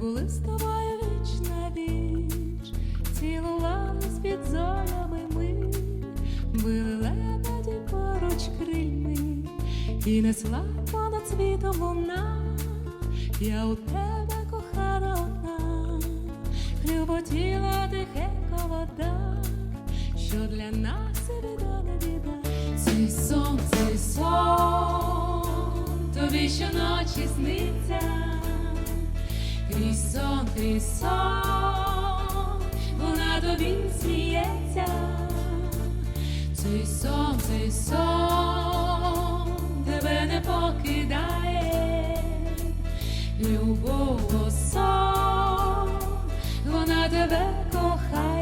Були з тобою вічна віч, цілувались під зонями ми, били лебеді поруч крильми, і несла понад світом луна, я у тебе кохана одна, хлюботіла тихенько вода, що для нас і біда не біда. Цей сон, цей сон, тобі щоночі сниться сон крізь сон, вона тобі сміється, цей сон, цей сон тебе не покидає, любов сон, вона тебе кохає.